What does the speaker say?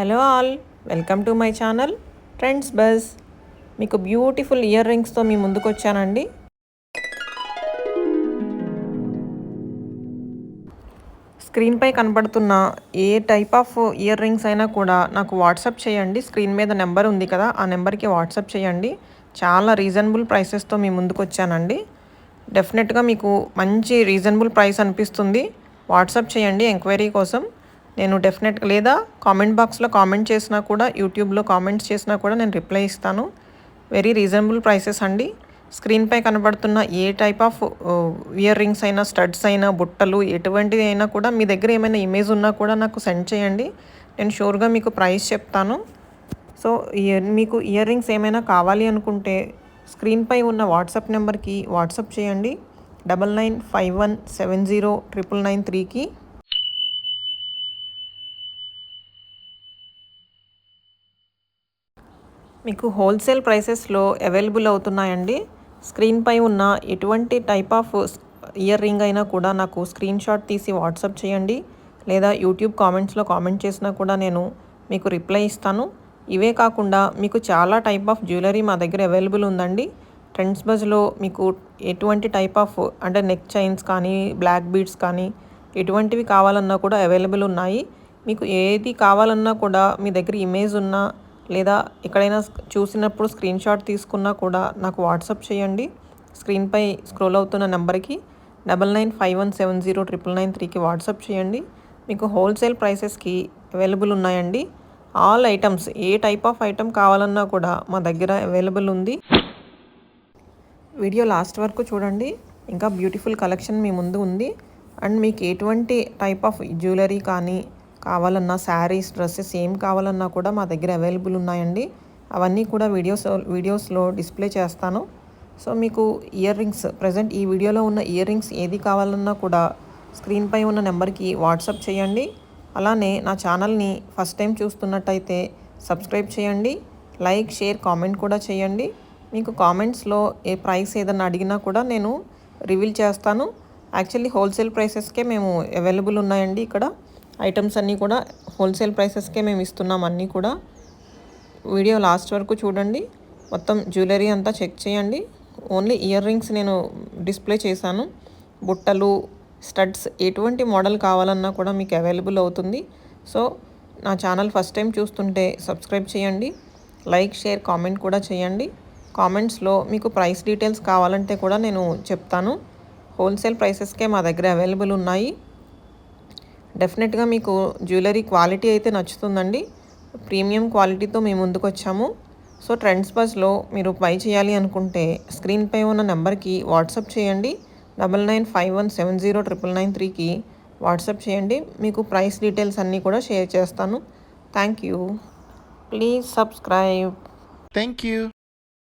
Hello all welcome to my channel trends buzz మీకు beautiful ear రింగ్స్తో మీ ముందుకు వచ్చానండి స్క్రీన్పై కనబడుతున్న ఏ టైప్ ఆఫ్ ఇయర్ రింగ్స్ అయినా కూడా నాకు వాట్సాప్ చేయండి. స్క్రీన్ మీద నెంబర్ ఉంది కదా ఆ నెంబర్కి వాట్సాప్ చేయండి. చాలా రీజనబుల్ ప్రైసెస్తో మీ ముందుకు వచ్చానండి డెఫినెట్గా మీకు మంచి రీజనబుల్ ప్రైస్ అనిపిస్తుంది. వాట్సాప్ చేయండి ఎంక్వైరీ కోసం. నేను డెఫినెట్గా లేదా కామెంట్ బాక్స్లో కామెంట్ చేసినా కూడా యూట్యూబ్లో కామెంట్స్ చేసినా కూడా నేను రిప్లై ఇస్తాను. వెరీ రీజనబుల్ ప్రైసెస్ అండి. స్క్రీన్పై కనబడుతున్న ఏ టైప్ ఆఫ్ ఇయర్ రింగ్స్ అయినా స్టడ్స్ అయినా బుట్టలు ఎటువంటివి అయినా కూడా మీ దగ్గర ఏమైనా ఇమేజ్ ఉన్నా కూడా నాకు సెండ్ చేయండి. నేను షూర్గా మీకు ప్రైస్ చెప్తాను. సో ఇయర్ మీకు ఇయర్ రింగ్స్ ఏమైనా కావాలి అనుకుంటే స్క్రీన్పై ఉన్న వాట్సాప్ నెంబర్కి వాట్సాప్ చేయండి. Double nine five one seven zero triple nine త్రీకి మీకు హోల్సేల్ ప్రైసెస్లో అవైలబుల్ అవుతున్నాయండి. స్క్రీన్పై ఉన్న ఎటువంటి టైప్ ఆఫ్ ఇయర్ రింగ్ అయినా కూడా నాకు స్క్రీన్ షాట్ తీసి వాట్సాప్ చేయండి. లేదా యూట్యూబ్ కామెంట్స్లో కామెంట్ చేసినా కూడా నేను మీకు రిప్లై ఇస్తాను. ఇవే కాకుండా మీకు చాలా టైప్ ఆఫ్ జ్యువెలరీ మా దగ్గర అవైలబుల్ ఉందండి. ట్రెండ్స్ బజ్లో మీకు ఎటువంటి టైప్ ఆఫ్ అంటే నెక్ చైన్స్ కానీ బ్లాక్ బీడ్స్ కానీ ఎటువంటివి కావాలన్నా కూడా అవైలబుల్ ఉన్నాయి. మీకు ఏది కావాలన్నా కూడా మీ దగ్గర ఇమేజ్ ఉన్నా లేదా ఎక్కడైనా చూసినప్పుడు స్క్రీన్ షాట్ తీసుకున్నా కూడా నాకు వాట్సాప్ చేయండి. స్క్రీన్పై స్క్రోల్ అవుతున్న నెంబర్కి double nine five one seven zero triple nine త్రీకి వాట్సాప్ చేయండి. మీకు హోల్సేల్ ప్రైసెస్కి అవైలబుల్ ఉన్నాయండి. All items A type of item కావాలన్నా కూడా మా దగ్గర అవైలబుల్ ఉంది. వీడియో లాస్ట్ వరకు చూడండి. ఇంకా బ్యూటిఫుల్ కలెక్షన్ మీ ముందు ఉంది. అండ్ మీకు ఎటువంటి టైప్ ఆఫ్ జ్యువెలరీ కానీ కావాలన్నా శారీస్ డ్రెస్సెస్ ఏం కావాలన్నా కూడా మా దగ్గర అవైలబుల్ ఉన్నాయండి. అవన్నీ కూడా వీడియోస్ వీడియోస్లో డిస్ప్లే చేస్తాను. సో మీకు ఇయర్ రింగ్స్ ప్రజెంట్ ఈ వీడియోలో ఉన్న ఇయర్ రింగ్స్ ఏది కావాలన్నా కూడా స్క్రీన్పై ఉన్న నెంబర్కి వాట్సాప్ చేయండి. అలానే నా ఛానల్ని ఫస్ట్ టైం చూస్తున్నట్టయితే సబ్స్క్రైబ్ చేయండి. లైక్ షేర్ కామెంట్ కూడా చేయండి. మీకు కామెంట్స్లో ఏ ప్రైస్ ఏదన్నా అడిగినా కూడా నేను రివీల్ చేస్తాను. యాక్చువల్లీ హోల్సేల్ ప్రైసెస్కే మేము అవైలబుల్ ఉన్నాయండి ఇక్కడ. ఐటమ్స్ అన్నీ కూడా హోల్సేల్ ప్రైసెస్కే మేము ఇస్తున్నాం అన్నీ కూడా. వీడియో లాస్ట్ వరకు చూడండి. మొత్తం జ్యువెలరీ అంతా చెక్ చేయండి. ఓన్లీ ఇయర్ రింగ్స్ నేను డిస్ప్లే చేశాను. బుట్టలు స్టడ్స్ ఎటువంటి మోడల్ కావాలన్నా కూడా మీకు అవైలబుల్ అవుతుంది. సో నా ఛానల్ ఫస్ట్ టైం చూస్తుంటే సబ్స్క్రైబ్ చేయండి. లైక్ షేర్ కామెంట్ కూడా చేయండి. కామెంట్స్లో మీకు ప్రైస్ డీటెయిల్స్ కావాలంటే కూడా నేను చెప్తాను. హోల్సేల్ ప్రైసెస్కే మా దగ్గర అవైలబుల్ ఉన్నాయి. డెఫినెట్గా మీకు జ్యువెలరీ క్వాలిటీ అయితే నచ్చుతుందండి. ప్రీమియం క్వాలిటీతో మేము ముందుకు వచ్చాము సో ట్రెండ్స్ బస్లో మీరు బై చేయాలి అనుకుంటే స్క్రీన్పై ఉన్న నెంబర్కి వాట్సాప్ చేయండి. Double nine five one seven zero triple nine త్రీకి వాట్సాప్ చేయండి. మీకు ప్రైస్ డీటెయిల్స్ అన్నీ కూడా షేర్ చేస్తాను. Thank you. Please subscribe. Thank you.